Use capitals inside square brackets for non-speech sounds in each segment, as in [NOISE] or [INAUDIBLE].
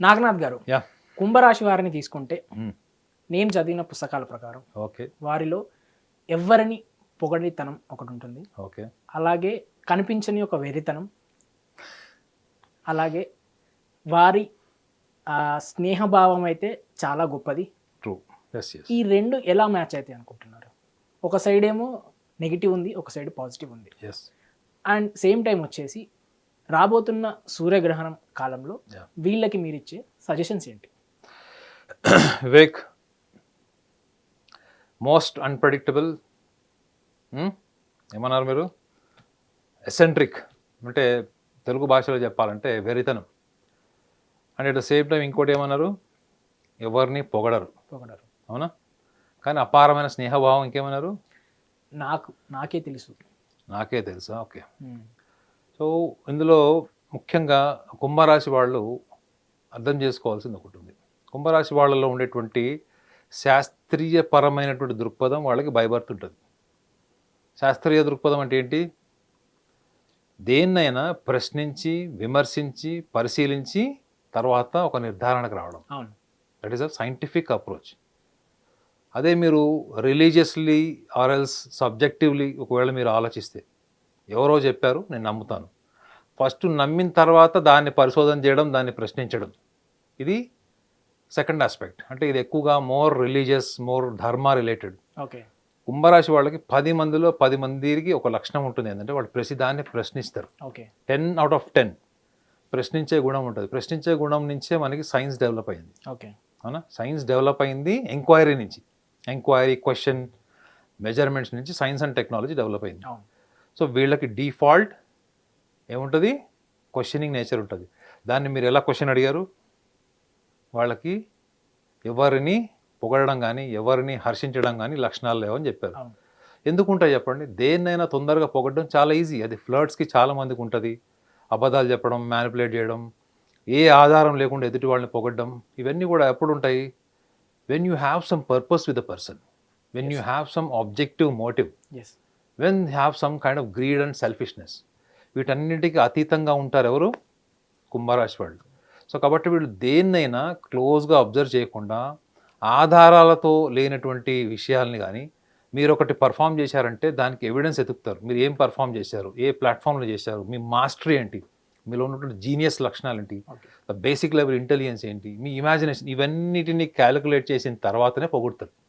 నాగనాథ్ గారు యా. కుంభరాశి వారిని తీసుకుంటే. నేను చదివిన పుస్తకాల ప్రకారం ఓకే. వారిలో ఎవరిని పొగడితనం ఒకటి ఉంటుంది. ఓకే. అలాగే కనిపించని ఒక వెరితనం అలాగే వారి స్నేహభావం అయితే చాలా గొప్పది. ట్రూ ఈ రెండు ఎలా మ్యాచ్ అవుతాయి అనుకుంటున్నారు? ఒక సైడ్ ఏమో నెగిటివ్ ఉంది ఒక సైడ్ పాజిటివ్ ఉంది. అండ్ సేమ్ టైం వచ్చేసి రాబోతున్న సూర్యగ్రహణం కాలంలో. వీళ్ళకి మీరు ఇచ్చే సజెషన్స్ ఏంటి? [CLEARS THROAT] Vivek most unpredictable Hmm? ఏమన్నారు మీరు? ఎసెంట్రిక్ అంటే తెలుగు భాషలో చెప్పాలంటే వెరితనం. And at the same time ఇంకోటి ఏమన్నారు? ఎవరిని పొగడరు. పొగడరు. అవునా? కానీ అపారమైన స్నేహభావం ఇంకేమన్నారు? నాకు నాకే తెలుసు. నాకే తెలుసా? ఓకే. మ్మ్. సో ఇందులో ముఖ్యంగా కుంభరాశి వాళ్ళు అర్థం చేసుకోవాల్సింది ఒకటి ఉంది. కుంభరాశి వాళ్ళలో ఉండేటువంటి శాస్త్రీయపరమైనటువంటి దృక్పథం వాళ్ళకి భయభర్త్ ఉంటుంది. శాస్త్రీయ దృక్పథం అంటే ఏంటి? దేన్నైనా ప్రశ్నించి విమర్శించి పరిశీలించి తర్వాత ఒక నిర్ధారణకు రావడం. అవును. That is a scientific approach అదే మీరు రిలీజియస్లీ ఆర్ఎల్స్ సబ్జెక్టివ్లీ ఒకవేళ మీరు ఆలోచిస్తే ఎవరో చెప్పారు నేను నమ్ముతాను. ఫస్ట్ నమ్మిన తర్వాత దాన్ని పరిశోధన చేయడం దాన్ని ప్రశ్నించడం. ఇది సెకండ్ ఆస్పెక్ట్. అంటే ఇది ఎక్కువగా more religious more dharma related. Okay. కుంభరాశి వాళ్ళకి పది మందిలో పది మందికి ఒక లక్షణం ఉంటుంది. ఏంటంటే వాళ్ళు ప్రతి దాన్ని ప్రశ్నిస్తారు. Okay. Ten out of ten ప్రశ్నించే గుణం ఉంటుంది. ప్రశ్నించే గుణం నుంచే మనకి సైన్స్ డెవలప్ అయింది. ఓకే. అవునా? సైన్స్ డెవలప్ అయింది ఎంక్వైరీ నుంచి. ఎంక్వైరీ క్వశ్చన్ మెజర్మెంట్స్ నుంచి సైన్స్ అండ్ టెక్నాలజీ డెవలప్ అయింది. సో వీళ్ళకి డిఫాల్ట్ ఏముంటుంది? క్వశ్చనింగ్ నేచర్ ఉంటుంది. దాన్ని మీరు ఎలా క్వశ్చన్ అడిగారు? వాళ్ళకి ఎవరిని పొగడడం కానీ ఎవరిని హర్షించడం కానీ లక్షణాలు లేవని చెప్పారు. ఎందుకుంటాయి చెప్పండి? దేన్నైనా తొందరగా పొగడడం చాలా ఈజీ అది ఫ్లర్ట్స్కి చాలా మందికి ఉంటుంది. అబద్ధాలు చెప్పడం మ్యానిపులేట్ చేయడం ఏ ఆధారం లేకుండా ఎదుటి వాళ్ళని పొగడడం ఇవన్నీ కూడా ఎప్పుడు ఉంటాయి when you have some purpose with the person when you have some objective motive as when have some kind of greed and selfishness వీటన్నిటికీ అతీతంగా ఉంటారు ఎవరు? కుంభరాశి వాళ్ళు. సో కాబట్టి వీళ్ళు దేన్నైనా క్లోజ్గా అబ్జర్వ్ చేయకుండా ఆధారాలతో లేనటువంటి విషయాల్ని కానీ మీరు ఒకటి పర్ఫామ్ చేశారంటే దానికి ఎవిడెన్స్ ఎతుకుతారు. మీరు ఏం పర్ఫామ్ చేశారు? ఏ ప్లాట్ఫామ్లో చేశారు? మీ మాస్టరీ ఏంటి? మీలో ఉన్నటువంటి జీనియస్ లక్షణాలు ఏంటి? బేసిక్ లెవెల్ ఇంటెలిజెన్స్ ఏంటి? మీ ఇమాజినేషన్ ఇవన్నిటిని క్యాలిక్యులేట్ చేసిన తర్వాతనే పొగుడతారు.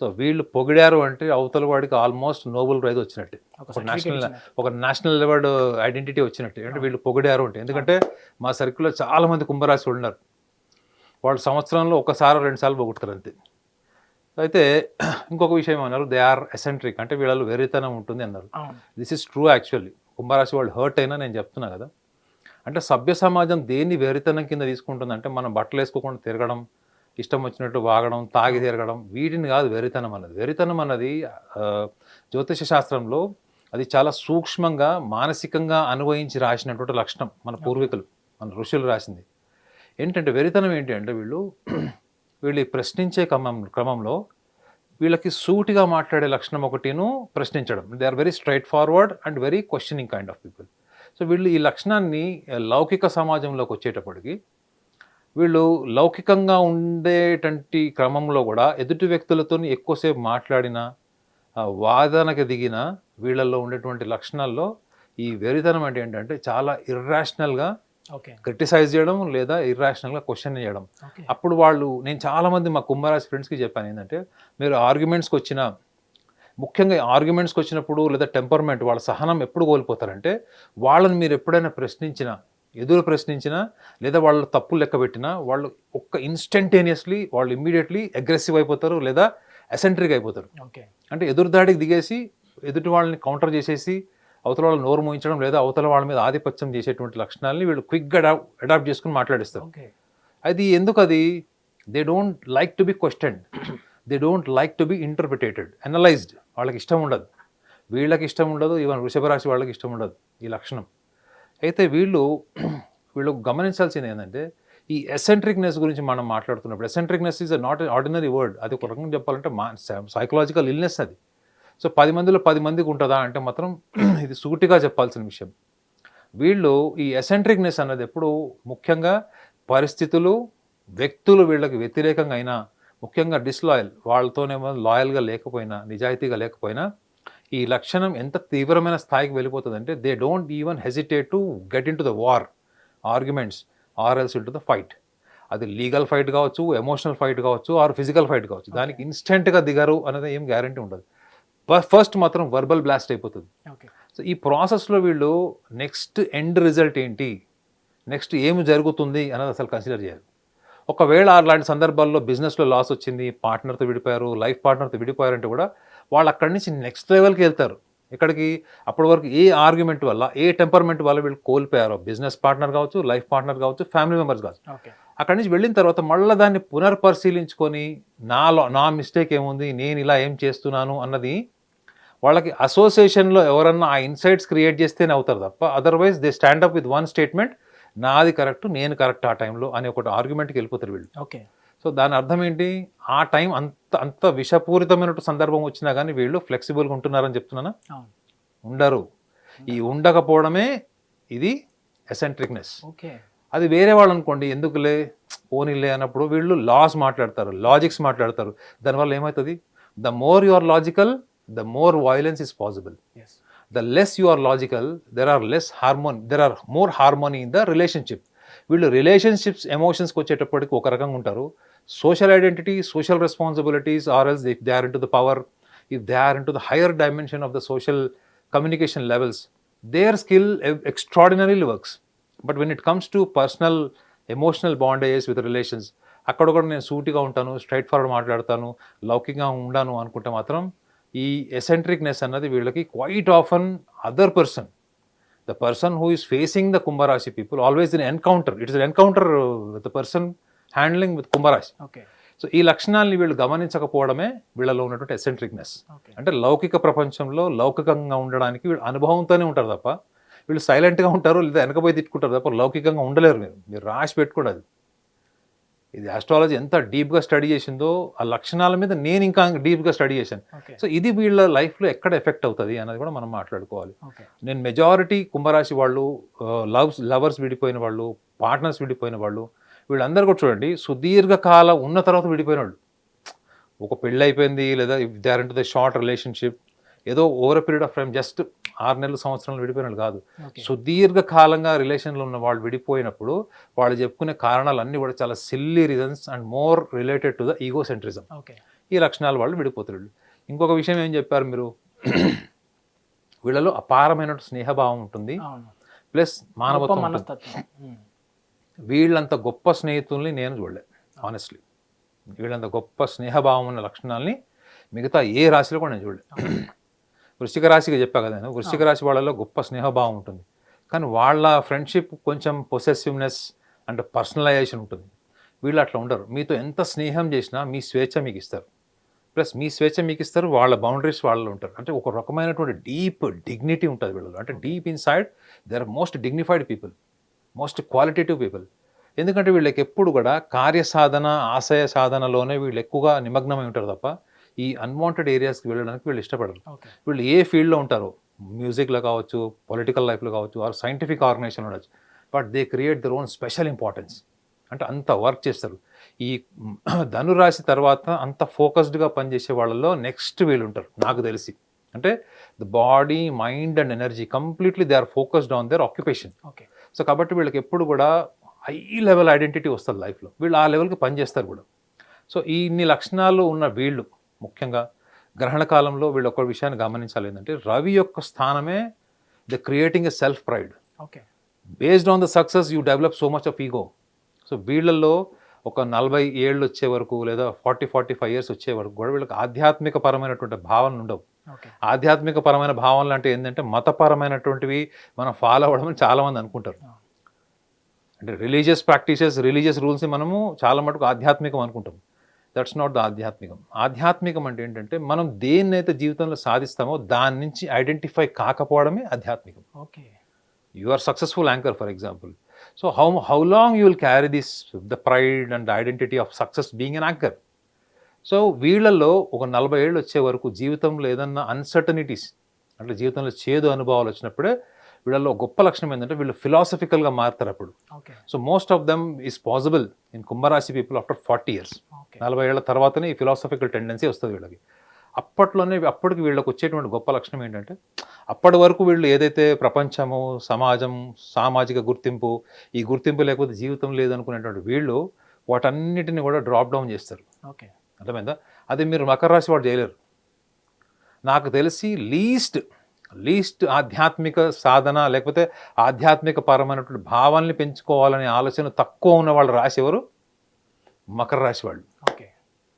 సో వీళ్ళు పొగిడారు అంటే అవతల వాడికి ఆల్మోస్ట్ నోబెల్ ప్రైజ్ వచ్చినట్టే. ఒక నేషనల్. ఒక నేషనల్ లెవెల్ ఐడెంటిటీ వచ్చినట్టే. అంటే వీళ్ళు పొగిడారు అంటే. ఎందుకంటే మా సర్కిల్లో చాలా మంది కుంభరాశి వాళ్ళు ఉన్నారు. వాళ్ళు సంవత్సరంలో ఒకసారి రెండు సార్లు పొగుడతారు అంతే. అయితే ఇంకొక విషయం అన్నారు దే ఆర్ ఎసెంట్రిక్ అంటే వీళ్ళలో వెరితనం ఉంటుంది అన్నారు. దిస్ ఇస్ ట్రూ యాక్చువల్లీ కుంభరాశి వాళ్ళు హర్ట్ అయినా నేను చెప్తున్నా కదా. అంటే సభ్య సమాజం దేన్ని వెరితనం కింద తీసుకుంటుందంటే మనం బట్టలు వేసుకోకుండా తిరగడం ఇష్టం వచ్చినట్టు వాగడం తాగి తిరగడం వీటిని కాదు వెరితనం అన్నది. వెరితనం అన్నది జ్యోతిష శాస్త్రంలో అది చాలా సూక్ష్మంగా మానసికంగా అనుభవించి రాసినటువంటి లక్షణం మన పూర్వీకులు మన ఋషులు రాసింది. ఏంటంటే వెరితనం ఏంటి అంటే వీళ్ళు [CLEARS THROAT] వీళ్ళు ప్రశ్నించే క్రమం క్రమంలో వీళ్ళకి సూటిగా మాట్లాడే లక్షణం ఒకటిను ప్రశ్నించడం. They are very straightforward and very questioning kind of people. So వీళ్ళు ఈ లక్షణాన్ని లౌకిక సమాజంలోకి వచ్చేటప్పటికి వీళ్ళు లౌకికంగా ఉండేటువంటి క్రమంలో కూడా ఎదుటి వ్యక్తులతో ఎక్కువసేపు మాట్లాడిన వాదనకి దిగిన వీళ్ళల్లో ఉండేటువంటి లక్షణాల్లో ఈ వెరితనం అంటే ఏంటంటే చాలా ఇర్రాషనల్గా ఓకే. క్రిటిసైజ్ చేయడం లేదా ఇర్రాషనల్గా క్వశ్చన్ చేయడం. అప్పుడు వాళ్ళు నేను చాలామంది మా కుంభరాశి ఫ్రెండ్స్కి చెప్పాను ఏంటంటే మీరు ఆర్గ్యుమెంట్స్కి వచ్చిన ముఖ్యంగా ఆర్గ్యుమెంట్స్కి వచ్చినప్పుడు లేదా టెంపర్మెంట్ వాళ్ళ సహనం ఎప్పుడు కోల్పోతారంటే వాళ్ళని మీరు ఎప్పుడైనా ప్రశ్నించినా ఎదురు ప్రశ్నించినా లేదా వాళ్ళ తప్పులు లెక్క పెట్టినా వాళ్ళు ఒక్క ఇన్స్టంటేనియస్లీ వాళ్ళు ఇమ్మీడియట్లీ అగ్రెసివ్ అయిపోతారు లేదా అసెంట్రిక్ అయిపోతారు. ఓకే. అంటే ఎదురుదాడికి దిగేసి ఎదుటి వాళ్ళని కౌంటర్ చేసేసి అవతల వాళ్ళని నోరు మోయించడం లేదా అవతల వాళ్ళ మీద ఆధిపత్యం చేసేటువంటి లక్షణాలని వీళ్ళు క్విక్గా అడాప్ అడాప్ట్ చేసుకుని మాట్లాడిస్తారు. ఓకే. అది ఎందుకు అది? They don't like to be question they don't like to be interpretated analysed వాళ్ళకి ఇష్టం ఉండదు. వీళ్ళకి ఇష్టం ఉండదు ఈవెన్ వృషభ రాశి వాళ్ళకి ఇష్టం ఉండదు ఈ లక్షణం. అయితే వీళ్ళు వీళ్ళు గమనించాల్సింది ఏంటంటే ఈ ఎసెంట్రిక్నెస్ గురించి మనం మాట్లాడుతున్నప్పుడు eccentricness is not ordinary word అది ఒక రకంగా చెప్పాలంటే మా సైకలాజికల్ ఇల్నెస్ అది. సో పది మందిలో పది మందికి ఉంటుందా అంటే మాత్రం [CLEARS THROAT] ఇది సూటిగా చెప్పాల్సిన విషయం. వీళ్ళు ఈ ఎసెంట్రిక్నెస్ అన్నది ఎప్పుడు ముఖ్యంగా పరిస్థితులు వ్యక్తులు వీళ్ళకి వ్యతిరేకంగా అయినా ముఖ్యంగా డిస్లాయల్ వాళ్ళతోనేమో లాయల్గా లేకపోయినా నిజాయితీగా లేకపోయినా ఈ లక్షణం ఎంత తీవ్రమైన స్థాయికి వెళ్ళిపోతుందంటే they don't even hesitate to get into the war arguments or else into the fight అది లీగల్ ఫైట్ కావచ్చు ఎమోషనల్ ఫైట్ కావచ్చు ఆర్ ఫిజికల్ ఫైట్ కావచ్చు. దానికి ఇన్స్టెంట్గా దిగారు అనేది ఏం గ్యారంటీ ఉండదు. ఫస్ట్ మాత్రం వర్బల్ బ్లాస్ట్ అయిపోతుంది. ఓకే సో ఈ ప్రాసెస్లో వీళ్ళు నెక్స్ట్ ఎండ్ రిజల్ట్ ఏంటి? నెక్స్ట్ ఏమి జరుగుతుంది అన్నది అసలు కన్సిడర్ చేయాలి ఒకవేళ అలాంటి సందర్భాల్లో బిజినెస్లో లాస్ వచ్చింది పార్ట్నర్తో విడిపోయారు లైఫ్ పార్ట్నర్తో విడిపోయారంటే కూడా వాళ్ళు అక్కడి నుంచి నెక్స్ట్ లెవెల్కి వెళ్తారు. ఇక్కడికి అప్పటి వరకు ఏ ఆర్గ్యుమెంట్ వల్ల ఏ టెంపర్మెంట్ వల్ల వీళ్ళు కోల్పోయారో బిజినెస్ పార్ట్నర్ కావచ్చు లైఫ్ పార్ట్నర్ కావచ్చు ఫ్యామిలీ మెంబర్స్ కావచ్చు. అక్కడి నుంచి వెళ్ళిన తర్వాత మళ్ళీ దాన్ని పునర్పరిశీలించుకొని నాలో నా మిస్టేక్ ఏముంది నేను ఇలా ఏం చేస్తున్నాను అన్నది వాళ్ళకి అసోసియేషన్లో ఎవరన్నా ఆ ఇన్సైట్స్ క్రియేట్ చేస్తేనే అవుతారు తప్ప otherwise they stand up with one statement నాది కరెక్ట్ నేను కరెక్ట్ ఆ టైంలో అనే ఒకటి ఆర్గ్యుమెంట్కి వెళ్ళిపోతారు వీళ్ళు. ఓకే సో దాని అర్థం ఏంటి? ఆ టైం అంత అంత విషపూరితమైన సందర్భం వచ్చినా కానీ వీళ్ళు ఫ్లెక్సిబుల్గా ఉంటున్నారని చెప్తున్నానా? ఉండరు. ఈ ఉండకపోవడమే ఇది ఎసెంట్రిక్నెస్. ఓకే. అది వేరే వాళ్ళు అనుకోండి ఎందుకులే? పోనీలే అన్నప్పుడు వీళ్ళు లాస్ మాట్లాడతారు లాజిక్స్ మాట్లాడతారు. దానివల్ల ఏమవుతుంది the more you are logical the more violence is possible. The less you are logical there are less hormone there are more harmony in the relationship. వీళ్ళు రిలేషన్షిప్స్ ఎమోషన్స్కి వచ్చేటప్పటికి ఒక రకంగా ఉంటారు. Social identity social responsibilities or else if they are into the power if they are into the higher dimension of the social communication levels their skill extraordinarily works but when it comes to personal emotional bondages with relations అక్కడ కూడా నేను సూటిగా ఉంటాను straight forward మాట్లాడతాను లౌకికంగా ఉండాను అనుకుంటే మాత్రం ఈ ఎసెంట్రిక్నెస్ అన్నది వీళ్ళకి quite often other person the person who is facing the Kumbharashi people always in encounter it's encounter person handling with Kumbharashi okay so ఈ లక్షణాలని వీళ్ళు గమనించకపోవడమే వీళ్ళలో ఉన్నటువంటి ఎసెంట్రిక్నెస్ అంటే లౌకిక ప్రపంచంలో లౌకికంగా ఉండడానికి వీళ్ళు అనుభవంతోనే ఉంటారు తప్ప వీళ్ళు సైలెంట్గా ఉంటారు లేదా వెనకపోయి తిట్టుకుంటారు తప్ప లౌకికంగా ఉండలేరు మీరు. మీరు రాసి పెట్టుకోండి ఇది ఆస్ట్రాలజీ ఎంత డీప్గా స్టడీ చేసిందో ఆ లక్షణాల మీద నేను ఇంకా డీప్గా స్టడీ చేశాను. సో ఇది వీళ్ళ లైఫ్లో ఎక్కడ ఎఫెక్ట్ అవుతుంది అన్నది కూడా మనం మాట్లాడుకోవాలి. నేను మెజారిటీ కుంభరాశి వాళ్ళు లవ్స్ లవర్స్ విడిపోయిన వాళ్ళు పార్ట్నర్స్ విడిపోయిన వాళ్ళు వీళ్ళందరూ కూడా చూడండి సుదీర్ఘకాలం ఉన్న తర్వాత విడిపోయిన వాళ్ళు. ఒక పెళ్ళి అయిపోయింది లేదా they are the short relationship ఏదో over period of time just ఆరు నెలలు సంవత్సరాలు విడిపోయిన వాళ్ళు కాదు ఓకే సుదీర్ఘకాలంగా రిలేషన్లో ఉన్న వాళ్ళు విడిపోయినప్పుడు వాళ్ళు చెప్పుకునే కారణాలు అన్నీ కూడా చాలా silly reasons and more related to the ego centrism ఈ లక్షణాలు వాళ్ళు విడిపోతారు వీళ్ళు. ఇంకొక విషయం ఏం చెప్పారు మీరు? వీళ్ళలో అపారమైన స్నేహభావం ఉంటుంది. ప్లస్ మానవత్వం. మనస్తత్వం. ఉమ్. వీళ్ళంత గొప్ప స్నేహితుల్ని నేను చూడలే ఆనెస్ట్లీ వీళ్ళంత గొప్ప స్నేహభావం ఉన్న లక్షణాలని మిగతా ఏ రాశిలో కూడా నేను చూడలే. వృశ్చిక రాశిగా చెప్పా కదా నేను వృశ్చిక రాశి వాళ్ళలో గొప్ప స్నేహభావం ఉంటుంది. కానీ వాళ్ళ ఫ్రెండ్షిప్ కొంచెం పొసెసివ్నెస్ అండ్ పర్సనలైజేషన్ ఉంటుంది. వీళ్ళు అట్లా ఉండరు. మీతో ఎంత స్నేహం చేసినా మీ స్వేచ్ఛ మీకు ఇస్తారు. ప్లస్ మీ స్వేచ్ఛ మీకు ఇస్తారు వాళ్ళ బౌండరీస్ వాళ్ళు ఉంటారు. అంటే ఒక రకమైనటువంటి డీప్ డిగ్నిటీ ఉంటుంది వీళ్ళలో. అంటే deep inside they are most dignified people most qualitative people ఎందుకంటే వీళ్ళకి ఎప్పుడు కూడా కార్యసాధన ఆశయ సాధనలోనే వీళ్ళు ఎక్కువగా నిమగ్నమై ఉంటారు తప్ప ఈ అన్వాంటెడ్ ఏరియాస్కి వెళ్ళడానికి వీళ్ళు ఇష్టపడరు. వీళ్ళు ఏ ఫీల్డ్లో ఉంటారో మ్యూజిక్లో కావచ్చు పొలిటికల్ లైఫ్లో కావచ్చు ఆర్ సైంటిఫిక్ ఆర్గనైజేషన్ ఉండొచ్చు. But they create their own special importance అంటే అంత వర్క్ చేస్తారు. ఈ [CLEARS THROAT] ధనురాశి తర్వాత అంత ఫోకస్డ్గా పనిచేసే వాళ్ళలో నెక్స్ట్ వీళ్ళు ఉంటారు నాకు తెలిసి. అంటే the body mind and energy completely they are focused on their occupation okay. So కాబట్టి వీళ్ళకి ఎప్పుడు కూడా హై లెవెల్ ఐడెంటిటీ వస్తుంది లైఫ్లో వీళ్ళు ఆ లెవెల్కి పనిచేస్తారు కూడా. సో ఈ ఇన్ని లక్షణాలు ఉన్న వీళ్ళు ముఖ్యంగా గ్రహణ కాలంలో వీళ్ళు ఒక విషయాన్ని గమనించాలి. ఏంటంటే రవి యొక్క స్థానమే the creating a self pride okay. Based on the success you develop so much of ego so వీళ్ళల్లో ఒక నలభై ఏళ్ళు వచ్చే వరకు లేదా ఫార్టీ ఫార్టీ ఫైవ్ ఇయర్స్ వచ్చే వరకు కూడా వీళ్ళకి ఆధ్యాత్మిక పరమైనటువంటి భావనలు ఉండవు. ఆధ్యాత్మిక పరమైన భావనలు అంటే ఏంటంటే మతపరమైనటువంటివి మనం ఫాలో అవ్వడం అని చాలామంది అనుకుంటారు. అంటే రిలీజియస్ ప్రాక్టీసెస్ రిలీజియస్ రూల్స్ని మనము చాలా మటుకు ఆధ్యాత్మికం అనుకుంటాం. దట్స్ నాట్ ద ఆధ్యాత్మికం. ఆధ్యాత్మికం అంటే ఏంటంటే మనం దేన్నైతే జీవితంలో సాధిస్తామో దాని నుంచి ఐడెంటిఫై కాకపోవడమే ఆధ్యాత్మికం. Okay. You are successful anchor for example so how how long you will carry this the pride and identity of success being an anchor so వీళ్ళల్లో ఒక నలభై ఏళ్ళు వచ్చే వరకు జీవితంలో ఏదన్నా అన్సర్టనిటీస్ అంటే జీవితంలో చేదు అనుభవాలు వచ్చినప్పుడే వీళ్ళలో గొప్ప లక్షణం ఏంటంటే వీళ్ళు ఫిలాసఫికల్గా మారుతారు అప్పుడు. So most of them is possible in Kumbharashi people after forty years నలభై ఏళ్ళ తర్వాతనే ఈ ఫిలాసఫికల్ టెండెన్సీ వస్తుంది వీళ్ళకి. అప్పట్లోనే అప్పటికి వీళ్ళకి వచ్చేటువంటి గొప్ప లక్షణం ఏంటంటే అప్పటి వరకు వీళ్ళు ఏదైతే ప్రపంచము సమాజం సామాజిక గుర్తింపు ఈ గుర్తింపు లేకపోతే జీవితం లేదనుకునేటువంటి వీళ్ళు వాటన్నిటిని కూడా డ్రాప్ డౌన్ చేస్తారు. ఓకే. అర్థమైందా? అది మీరు మకర రాశి వాడు చేయలేరు. నాకు తెలిసి లీస్ట్ లీస్ట్ ఆధ్యాత్మిక సాధన లేకపోతే ఆధ్యాత్మిక పరమైనటువంటి భావాల్ని పెంచుకోవాలనే ఆలోచన తక్కువ ఉన్న వాళ్ళు రాశి ఎవరు? మకర రాశి వాళ్ళు. Okay.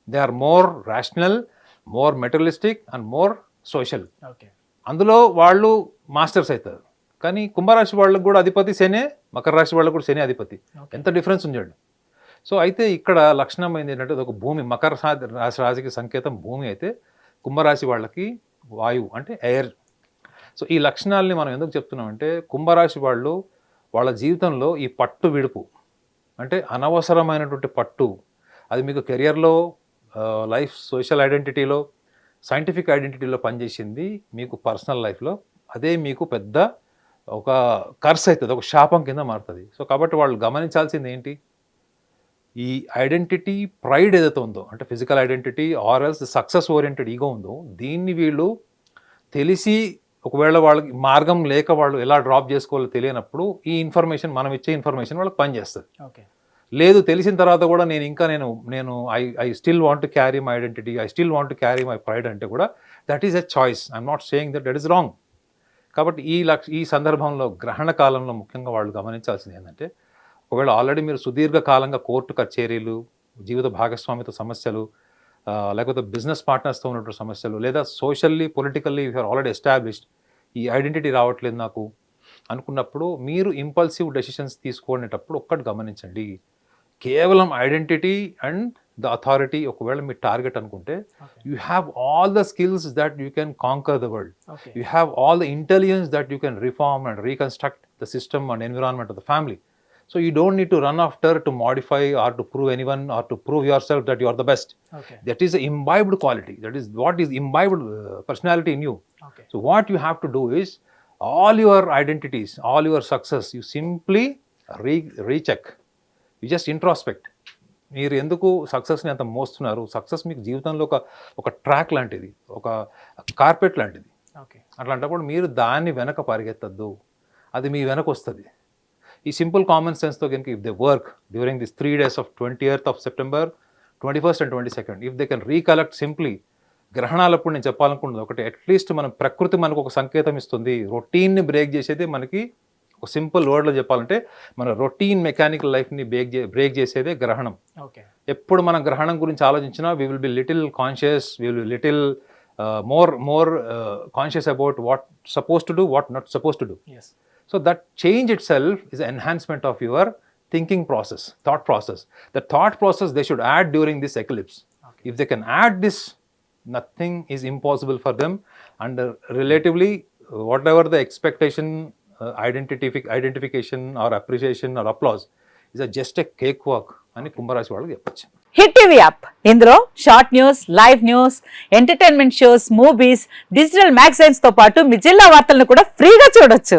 They are more rational more materialistic and more social okay. అందులో వాళ్ళు మాస్టర్స్ అవుతారు కానీ కుంభరాశి వాళ్ళకు కూడా అధిపతి శనే మకర రాశి వాళ్ళకు కూడా శని అధిపతి. ఎంత డిఫరెన్స్ ఉంచండి సో అయితే ఇక్కడ లక్షణం ఏంటి ఏంటంటే ఒక భూమి మకర రాశి రాశికి సంకేతం భూమి అయితే కుంభరాశి వాళ్ళకి వాయువు అంటే ఎయిర్ సో ఈ లక్షణాలని మనం ఎందుకు చెప్తున్నామంటే కుంభరాశి వాళ్ళు వాళ్ళ జీవితంలో ఈ పట్టు విడుపు అంటే అనవసరమైనటువంటి పట్టు. అది మీకు కెరియర్లో లైఫ్ సోషల్ ఐడెంటిటీలో సైంటిఫిక్ ఐడెంటిటీలో పనిచేసింది మీకు పర్సనల్ లైఫ్లో. అదే మీకు పెద్ద ఒక కర్స్ అవుతుంది ఒక శాపం కింద మారుతుంది. సో కాబట్టి వాళ్ళు గమనించాల్సింది ఏంటి? ఈ ఐడెంటిటీ ప్రైడ్ ఏదైతే ఉందో అంటే physical identity or else success oriented ego ఉందో దీన్ని వీళ్ళు తెలిసి ఒకవేళ వాళ్ళకి మార్గం లేక వాళ్ళు ఎలా డ్రాప్ చేసుకోవాలో తెలియనప్పుడు ఈ ఇన్ఫర్మేషన్ మనం ఇచ్చే ఇన్ఫర్మేషన్ వాళ్ళకి పనిచేస్తుంది. ఓకే. లేదు తెలిసిన తర్వాత కూడా నేను ఇంకా నేను నేను I I still want to carry my identity I still want to carry my pride అంటే కూడా that is a choice. I'm not saying that that is wrong. కాబట్టి ఈ లక్ష ఈ సందర్భంలో గ్రహణ కాలంలో ముఖ్యంగా వాళ్ళు గమనించాల్సింది ఏంటంటే ఒకవేళ ఆల్రెడీ మీరు సుదీర్ఘ కాలంగా కోర్టు కచేరీలు జీవిత భాగస్వామితో సమస్యలు లేకపోతే బిజినెస్ పార్ట్నర్స్తో ఉన్నటువంటి సమస్యలు లేదా socially politically you're already established ఈ ఐడెంటిటీ రావట్లేదు నాకు అనుకున్నప్పుడు మీరు ఇంపల్సివ్ డెసిషన్స్ తీసుకునేటప్పుడు ఒక్కటి గమనించండి. కేవలం ఐడెంటిటీ అండ్ ద అథారిటీ ఒకవేళ మీ టార్గెట్ అనుకుంటే you have all the skills that you can conquer the world you have all the intelligence that you can reform and reconstruct the system and environment of the family. So you don't need to run after to modify or to prove anyone or to prove yourself that you are the best. Okay That is an imbibed quality. That is what is imbibed uh, personality in you. Okay So what you have to do is all your identities, all your success, you simply re- recheck. You just introspect. మీరు ఎందుకు సక్సెస్ని అంత మోస్తున్నారు success మీకు జీవితంలో ఒక ఒక track లాంటిది ఒక కార్పెట్ లాంటిది ఓకే అట్లాంటప్పుడు మీరు దాన్ని వెనక పరిగెత్తద్దు అది మీ వెనక వస్తుంది ఈ సింపుల్ కామన్ సెన్స్తో కనుక if they work during this three days of twenty eighth of September twenty first and twenty second if they can recollect simply గ్రహణాలప్పుడు నేను చెప్పాలనుకున్నది ఒకటి అట్లీస్ట్ మనం ప్రకృతి మనకు ఒక సంకేతం ఇస్తుంది. రొటీన్ని బ్రేక్ చేసేది మనకి ఒక సింపుల్ వర్డ్లో చెప్పాలంటే మన రొటీన్ మెకానికల్ లైఫ్ని బ్రేక్ చే బ్రేక్ చేసేదే గ్రహణం. ఓకే. ఎప్పుడు మనం గ్రహణం గురించి ఆలోచించినా we will be little conscious we will little more more conscious about what suppose to do what not suppose to do that change itself is enhancement of your thinking process thought process the thought process they should add during this eclipse okay if they can add this nothing is impossible for them and uh, relatively uh, whatever the expectation uh, identific identification or appreciation or applause is a just a cakewalk అని కుంభరాశి వాళ్ళకి చెప్పచ్చు Hit TV app ఇందులో short news live news entertainment shows movies digital మ్యాగజైన్స్తో పాటు మీ జిల్లా వార్తలను కూడా ఫ్రీగా చూడొచ్చు